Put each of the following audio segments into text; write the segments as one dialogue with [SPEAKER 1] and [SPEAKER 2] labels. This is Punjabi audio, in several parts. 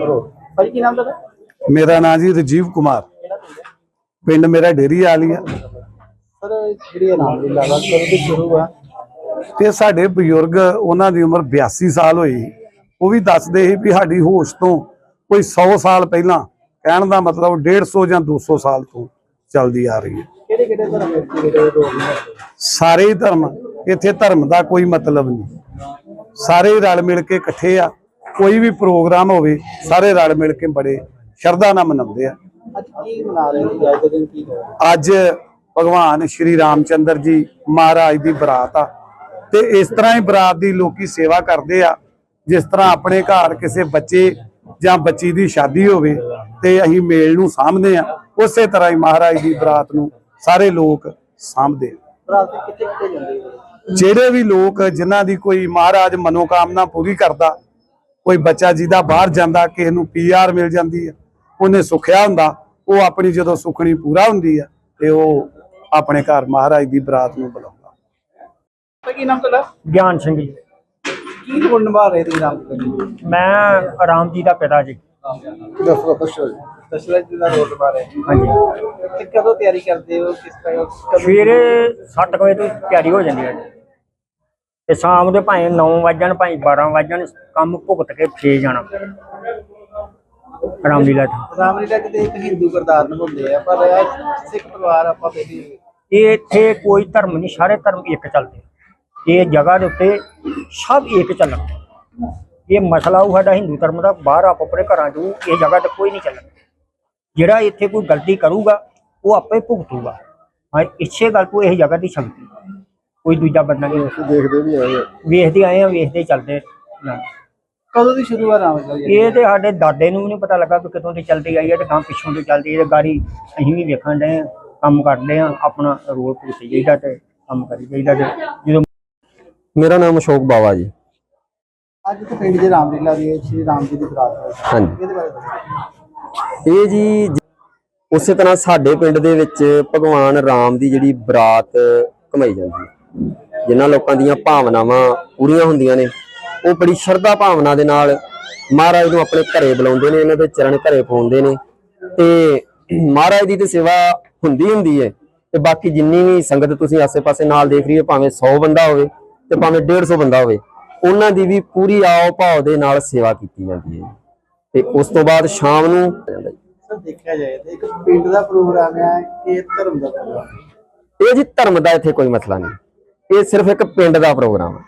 [SPEAKER 1] ਭਾਈ ਕੀ ਨਾਮ ਤੁਹਾਡਾ?
[SPEAKER 2] ਮੇਰਾ ਨਾਂ ਜੀ ਰਜੀਵ ਕੁਮਾਰ।
[SPEAKER 1] ਪਿੰਡ
[SPEAKER 2] ਮੇਰਾ ਡੇਰੀ ਵਾਲੀ ਆ।
[SPEAKER 1] ਸਰ ਜਿਹੜੀ ਨਾਮ ਤੋਂ ਸ਼ੁਰੂ ਆ।
[SPEAKER 2] ਤੇ ਸਾਡੇ ਬਜ਼ੁਰਗ ਉਹਨਾਂ ਦੀ ਉਮਰ 82 ਸਾਲ ਹੋਈ। ਉਹ ਵੀ ਦੱਸਦੇ ਸੀ ਵੀ ਸਾਡੀ ਹੋਸ਼ ਤੋਂ ਕੋਈ 100 ਸਾਲ ਪਹਿਲਾਂ ਕਹਿਣ ਦਾ ਮਤਲਬ 150 ਜਾਂ 200 ਸਾਲ ਤੋਂ ਚੱਲਦੀ ਆ ਰਹੀ ਹੈ।
[SPEAKER 1] ਕਿਹੜੇ ਕਿਹੜੇ ਧਰਮ ਦੇ ਜਿਹੜੇ ਰੋਗ ਨੇ?
[SPEAKER 2] ਸਾਰੇ ਹੀ ਧਰਮ ਇੱਥੇ ਧਰਮ ਦਾ ਕੋਈ ਮਤਲਬ ਨਹੀਂ। ਸਾਰੇ ਹੀ ਰਲ ਮਿਲ ਕੇ ਇਕੱਠੇ ਆ। ਕੋਈ ਵੀ ਪ੍ਰੋਗਰਾਮ ਹੋਵੇ ਸਾਰੇ ਰਲ ਮਿਲ ਕੇ ਬੜੇ ਸ਼ਰਧਾ ਨਾਲ ਮਨਾਉਂਦੇ ਆ।
[SPEAKER 1] ਅੱਜ ਕੀ ਮਨਾ ਰਹੇ ਸੀ ਅੱਜ ਦੇ ਦਿਨ ਕੀ ਹੋਇਆ?
[SPEAKER 2] ਅੱਜ ਭਗਵਾਨ ਸ਼੍ਰੀ ਰਾਮਚੰਦਰ ਜੀ ਮਹਾਰਾਜ ਦੀ ਬਰਾਤ ਆ। ਤੇ ਇਸ ਤਰ੍ਹਾਂ ਹੀ ਬਰਾਤ ਦੀ ਲੋਕੀ ਸੇਵਾ ਕਰਦੇ ਆ। ਜਿਸ ਤਰ੍ਹਾਂ ਆਪਣੇ ਘਰ ਕਿਸੇ ਬੱਚੇ ਜਾਂ ਬੱਚੀ ਦੀ ਸ਼ਾਦੀ ਹੋਵੇ ਤੇ ਅਸੀਂ ਮੇਲ ਨੂੰ ਸਾਂਭਦੇ ਆ। ਉਸੇ ਤਰ੍ਹਾਂ ਹੀ ਮਹਾਰਾਜ ਦੀ ਬਰਾਤ ਨੂੰ ਸਾਰੇ ਲੋਕ
[SPEAKER 1] ਹੋ?
[SPEAKER 2] ਜਿਹੜੇ ਵੀ ਲੋਕ ਜਿਨ੍ਹਾਂ ਦੀ ਕੋਈ ਮਹਾਰਾਜ ਮਨੋਕਾਮਨਾ ਪੂਰੀ ਕਰਦਾ ਕੋਈ ਬੱਚਾ ਜਿਹਦਾ ਬਾਹਰ ਜਾਂਦਾ ਕਿਸੇ ਨੂੰ ਪੀਆਰ ਮਿਲ ਜਾਂਦੀ ਆ ਉਹਨੇ ਸੁਖਿਆ ਹੁੰਦਾ ਉਹ ਆਪਣੀ ਜਦੋਂ ਸੁਖਣੀ ਪੂਰਾ ਹੁੰਦੀ ਆ ਤੇ ਉਹ ਆਪਣੇ ਘਰ ਮਹਾਰਾਜ ਦੀ ਬਰਾਤ ਨੂੰ ਬੁਲਾਉਂਦਾ।
[SPEAKER 1] ਭਾਈ ਕੀ ਨਾਮ ਤੁਹਾਡਾ?
[SPEAKER 3] ਗਿਆਨ ਸਿੰਘ ਜੀ।
[SPEAKER 1] ਕੀ ਰੋਲ ਨਿਭਾ ਰਹੇ ਤੁਸੀਂ ਰਾਮ ਜੀ?
[SPEAKER 3] ਮੈਂ ਰਾਮ ਜੀ ਦਾ ਪਿਤਾ ਜੀ।
[SPEAKER 1] ਦੱਸੋ ਦੱਸੋ ਦਸ਼ਰਥ ਜੀ। ਦਾ ਰੋਲ ਨਿਭਾ ਰਹੇ।
[SPEAKER 3] ਹਾਂਜੀ।
[SPEAKER 1] ਤੇ ਕਦੋਂ ਤਿਆਰੀ ਕਰਦੇ ਹੋ? ਕਿਸ ਤਰ੍ਹਾਂ
[SPEAKER 3] ਸਵੇਰੇ 7 ਵਜੇ ਤੋਂ ਤਿਆਰੀ ਹੋ ਜਾਂਦੀ ਹੈ ਜੀ। ਤੇ ਸ਼ਾਮ ਦੇ ਭਾਵੇਂ 9 ਵਜਣ ਭਾਵੇਂ 12 ਵਜਣ ਕੰਮ ਭੁਗਤ ਕੇ ਫੇਰ ਜਾਣਾ। ਰਾਮਲੀਲਾ ਤੇ
[SPEAKER 1] ਰਾਮ ਲੀਲਾ ਕਿਤੇ ਇੱਕ ਹਿੰਦੂ ਕਰਤਾਰ ਨਿਭਾਉਂਦੇ ਆ ਪਰ ਇਹ ਸਿੱਖ ਪਰਿਵਾਰ ਆਪਾਂ ਪਹਿਲੀ
[SPEAKER 3] ਇਹ ਇੱਥੇ ਕੋਈ ਧਰਮ ਨਹੀਂ ਸਾਰੇ ਧਰਮ ਇੱਕ ਚੱਲਦੇ ਇਹ ਜਗ੍ਹਾ ਦੇ ਉੱਤੇ ਸਭ ਇੱਕ ਚੱਲਣ। ਇਹ ਮਸਲਾ ਉਹ ਸਾਡਾ ਹਿੰਦੂ ਧਰਮ ਦਾ ਬਾਹਰ ਆਪ ਆਪਣੇ ਘਰਾਂ 'ਚ ਇਹ ਜਗ੍ਹਾ ਤੇ ਕੋਈ ਨਹੀਂ ਚੱਲਣ। ਜਿਹੜਾ ਇੱਥੇ ਕੋਈ ਗਲਤੀ ਕਰੂਗਾ ਉਹ ਆਪੇ ਭੁਗਤੂਗਾ। ਹਾਂ ਇਸੇ ਗੱਲ ਤੋਂ ਇਹ ਜਗ੍ਹਾ ਦੀ ਸ਼ਕਤੀ। ਕੋਈ ਦੂਜਾ ਬੰਦਾ ਨਹੀਂ
[SPEAKER 1] ਦੇਖਦੇ ਵੀ ਆਏ
[SPEAKER 3] ਵੇਖਦੇ ਆਏ ਆ ਵੇਖਦੇ ਚੱਲਦੇ ਨਾ।
[SPEAKER 1] ਕਦੋਂ ਦੀ ਸ਼ੁਰੂ ਆ ਰਾਮ ਲੀਲਾ
[SPEAKER 3] ਇਹ ਤੇ ਸਾਡੇ ਦਾਦੇ ਨੂੰ ਵੀ ਨਹੀਂ ਪਤਾ ਲੱਗਾ ਕਿ ਕਿਤੋਂ ਦੀ ਚੱਲਦੀ ਆਈ ਹੈ ਤੇ ਗਾਂ ਪਿੱਛੋਂ ਦੀ ਚੱਲਦੀ ਹੈ ਤੇ ਗਾੜੀ ਅਸੀਂ ਵੀ ਵੇਖਣ ਦੇ ਕੰਮ ਕਰਦੇ ਆ ਆਪਣਾ ਰੋਲ ਭੁਗਤ ਜਾਈਦਾ ਤੇ ਕੰਮ ਕਰੀ ਜਾਈਦਾ ਤੇ ਜਦੋਂ
[SPEAKER 4] ਮੇਰਾ ਨਾਮ ਅਸ਼ੋਕ ਬਾਵਾ ਜੀ।
[SPEAKER 1] ਅੱਜ ਤੇ ਪਿੰਡ ਦੇ ਰਾਮ ਲੀਲਾ ਦੀ ਸ਼੍ਰੀ ਰਾਮ ਜੀ ਦੀ ਬਰਾਤ ਹੋਈ
[SPEAKER 4] ਹਾਂਜੀ।
[SPEAKER 1] ਇਹਦੇ ਬਾਰੇ ਦੱਸੋ।
[SPEAKER 4] ਇਹ ਜੀ ਜ- ਉਸੇ ਤਰ੍ਹਾਂ ਸਾਡੇ ਪਿੰਡ ਦੇ ਵਿੱਚ ਭਗਵਾਨ ਰਾਮ ਦੀ ਜਿਹੜੀ ਬਰਾਤ ਕਮਾਈ ਜਾਂਦੀ ਹੈ। ਜਿਨ੍ਹਾਂ ਲੋਕਾਂ ਦੀਆਂ ਭਾਵਨਾਵਾਂ ਪੂਰੀਆਂ ਹੁੰਦੀਆਂ ਨੇ ਉਹ ਬੜੀ ਸ਼ਰਧਾ ਭਾਵਨਾ ਦੇ ਨਾਲ ਮਹਾਰਾਜ ਨੂੰ ਆਪਣੇ ਘਰੇ ਬੁਲਾਉਂਦੇ ਨੇ ਇਹਨਾਂ ਦੇ ਚਰਨ ਘਰੇ ਪਾਉਂਦੇ ਨੇ ਤੇ ਮਹਾਰਾਜ ਦੀ ਤੇ ਸੇਵਾ ਹੁੰਦੀ ਹੁੰਦੀ ਹੈ ਤੇ ਬਾਕੀ ਜਿੰਨੀ ਵੀ ਸੰਗਤ ਤੁਸੀਂ ਆਸੇ-ਪਾਸੇ ਨਾਲ ਦੇਖ ਰਹੀ ਹੋ ਭਾਵੇਂ 100 ਬੰਦਾ ਹੋਵੇ ਤੇ ਭਾਵੇਂ 150 ਬੰਦਾ ਹੋਵੇ ਉਹਨਾਂ ਦੀ ਵੀ ਪੂਰੀ ਆਓ ਭਾਵ ਦੇ ਨਾਲ ਸੇਵਾ ਕੀਤੀ ਜਾਂਦੀ ਹੈ ਤੇ ਉਸ ਤੋਂ ਬਾਅਦ ਸ਼ਾਮ ਨੂੰ।
[SPEAKER 1] ਸਰ ਦੇਖਿਆ ਜਾਏ ਤੇ ਇੱਕ ਪਿੰਡ ਦਾ ਪ੍ਰੋਗਰਾਮ ਹੈ ਕਿ ਧਰਮ ਦਾ ਪ੍ਰੋਗਰਾਮ।
[SPEAKER 4] ਇਹ ਜੀ ਧਰਮ ਦਾ ਇੱਥੇ ਕੋਈ ਮਸਲਾ ਨਹੀਂ ਇਹ ਸਿਰਫ ਇੱਕ ਪਿੰਡ ਦਾ ਪ੍ਰੋਗਰਾਮ ਹੈ।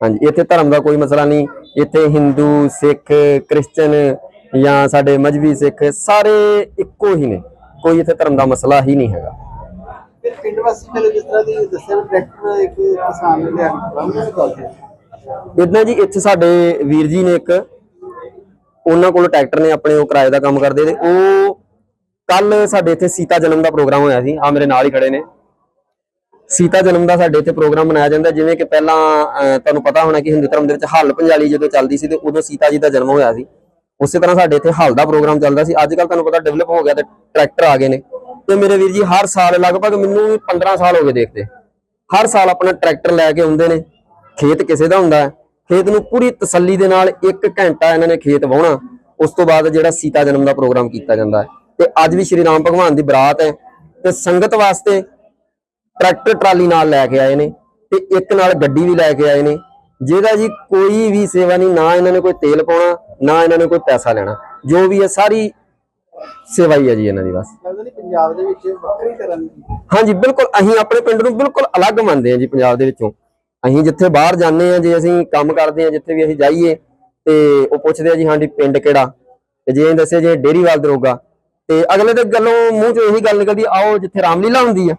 [SPEAKER 4] ਹਾਂਜੀ ਇੱਥੇ ਧਰਮ ਦਾ ਕੋਈ ਮਸਲਾ ਨਹੀਂ। ਇੱਥੇ ਹਿੰਦੂ ਸਿੱਖ ਕ੍ਰਿਸਚਨ ਜਾਂ ਸਾਡੇ ਮਜਬੀ ਸਿੱਖ ਸਾਰੇ ਇੱਕੋ ਹੀ ਨੇ। ਕੋਈ ਇੱਥੇ ਧਰਮ ਦਾ ਮਸਲਾ ਹੀ ਨਹੀਂ ਹੈਗਾ।
[SPEAKER 1] ਪਿੰਡ ਵਾਸੀ ਮੈਨੂੰ ਜਿਸ ਤਰ੍ਹਾਂ ਦੀ ਦੱਸਿਆ ਟਰੈਕਟਰ ਇੱਕ ਕਿਸਾਨ ਨੇ ਲਿਆ
[SPEAKER 4] ਇਦਾਂ ਜੀ ਇੱਥੇ ਸਾਡੇ ਵੀਰ ਜੀ ਨੇ ਇੱਕ ਉਹਨਾਂ ਕੋਲ ਟਰੈਕਟਰ ਨੇ ਆਪਣੇ ਉਹ ਕਿਰਾਏ ਦਾ ਕੰਮ ਕਰਦੇ ਤੇ ਉਹ ਕੱਲ ਸਾਡੇ ਇੱਥੇ ਸੀਤਾ ਜਨਮ ਦਾ ਪ੍ਰੋਗਰਾਮ ਹੋਇਆ ਸੀ। ਆ ਮੇਰੇ ਨਾਲ ਹੀ ਖੜੇ ਨੇ। ਸੀਤਾ ਜਨਮ ਦਾ ਸਾਡੇ ਇੱਥੇ ਪ੍ਰੋਗਰਾਮ ਮਨਾਇਆ ਜਾਂਦਾ ਜਿਵੇਂ ਕਿ ਪਹਿਲਾਂ ਤੁਹਾਨੂੰ ਪਤਾ ਹੋਣਾ ਕਿ ਹਿੰਦੂ ਧਰਮ ਦੇ ਵਿੱਚ ਹੱਲ ਪੰਜਾਲੀ ਜਦੋਂ ਚੱਲਦੀ ਸੀ ਤੇ ਉਦੋਂ ਸੀਤਾ ਜੀ ਦਾ ਜਨਮ ਹੋਇਆ ਸੀ। ਉਸੇ ਤਰ੍ਹਾਂ ਸਾਡੇ ਇੱਥੇ ਹੱਲ ਦਾ ਪ੍ਰੋਗਰਾਮ ਚੱਲਦਾ ਸੀ। ਅੱਜ ਕੱਲ ਤੁਹਾਨੂੰ ਪਤਾ ਡਿਵੈਲਪ ਹੋ ਗਿਆ ਤੇ ਟਰੈਕਟਰ ਆ ਗਏ ਨੇ। ਤੇ ਮੇਰੇ ਵੀਰ ਜੀ, ਹਰ ਸਾਲ ਲਗਭਗ ਮੈਨੂੰ ਵੀ 15 ਸਾਲ ਹੋ ਗਏ ਦੇਖਦੇ। ਹਰ ਸਾਲ ਆਪਣਾ ਟਰੈਕਟਰ ਲੈ ਕੇ ਆਉਂਦੇ ਨੇ। ਖੇਤ ਕਿਸੇ ਦਾ ਹੁੰਦਾ ਹੈ। ਖੇਤ ਨੂੰ ਪੂਰੀ ਤਸੱਲੀ ਦੇ ਨਾਲ 1 ਘੰਟਾ ਇਹਨਾਂ ਨੇ ਖੇਤ ਵਾਹੁਣਾ। ਉਸ ਤੋਂ ਬਾਅਦ ਜਿਹੜਾ ਸੀਤਾ ਜਨਮ ਦਾ ਪ੍ਰੋਗਰਾਮ ਕੀਤਾ ਜਾਂਦਾ ਹੈ। ਤੇ ਅੱਜ ਵੀ ਸ਼੍ਰੀ ਰਾਮ ਭਗਵਾਨ ਦੀ ਬਰਾਤ ਹੈ। ਤੇ ਸੰਗਤ ਵਾਸਤੇ ਟਰੈਕਟਰ ਟਰਾਲੀ ਨਾਲ ਲੈ ਕੇ ਆਏ ਨੇ ਤੇ ਇੱਕ ਨਾਲ ਗੱਡੀ ਵੀ ਲੈ ਕੇ ਆਏ ਨੇ। ਜਿਹਦਾ ਜੀ ਕੋਈ ਵੀ ਸੇਵਾ ਨਹੀਂ ਨਾ ਇਹਨਾਂ ਨੇ ਕੋਈ ਤੇਲ ਪਾਉਣਾ ਨਾ ਇਹਨਾਂ ਨੇ ਕੋਈ ਪੈਸਾ ਲੈਣਾ। ਜੋ ਵੀ ਹੈ ਸਾਰੀ ਸੇਵਾ ਹੀ ਹੈ ਜੀ ਇਹਨਾਂ ਦੀ ਬਸ।
[SPEAKER 1] ਲੱਗਦਾ ਨਹੀਂ ਪੰਜਾਬ ਦੇ ਵਿੱਚ ਵੱਖਰੀ ਤਰ੍ਹਾਂ ਦੀ
[SPEAKER 4] ਹਾਂਜੀ ਬਿਲਕੁਲ ਅਸੀਂ ਆਪਣੇ ਪਿੰਡ ਨੂੰ ਬਿਲਕੁਲ ਅਲੱਗ ਮੰਨਦੇ ਹਾਂ ਜੀ ਪੰਜਾਬ ਦੇ ਵਿੱਚੋਂ। ਅਸੀਂ ਜਿੱਥੇ ਬਾਹਰ ਜਾਂਦੇ ਹਾਂ ਜੇ ਅਸੀਂ ਕੰਮ ਕਰਦੇ ਹਾਂ ਜਿੱਥੇ ਵੀ ਅਸੀਂ ਜਾਈਏ ਤੇ ਉਹ ਪੁੱਛਦੇ ਆ ਜੀ ਹਾਂਜੀ ਪਿੰਡ ਕਿਹੜਾ? ਤੇ ਜੇ ਦੱਸਿਆ ਜੇ ਡੇਰੀਵਾਲ ਦਰੋਗਾ ਤੇ ਅਗਲੇ ਦੇ ਗੱਲੋਂ ਮੂੰਹ ਚੋਂ ਇਹੀ ਗੱਲ ਨਿਕਲਦੀ ਆਓ ਜਿੱਥੇ ਰਾਮਲੀਲਾ ਹੁੰਦੀ ਆ।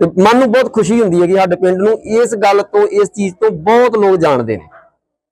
[SPEAKER 4] ਤੇ ਮਨ ਨੂੰ ਬਹੁਤ ਖੁਸ਼ੀ ਹੁੰਦੀ ਹੈ ਕਿ ਸਾਡੇ ਪਿੰਡ ਨੂੰ ਇਸ ਗੱਲ ਤੋਂ, ਇਸ ਚੀਜ਼ ਤੋਂ ਬਹੁਤ ਲੋਕ ਜਾਣਦੇ ਨੇ।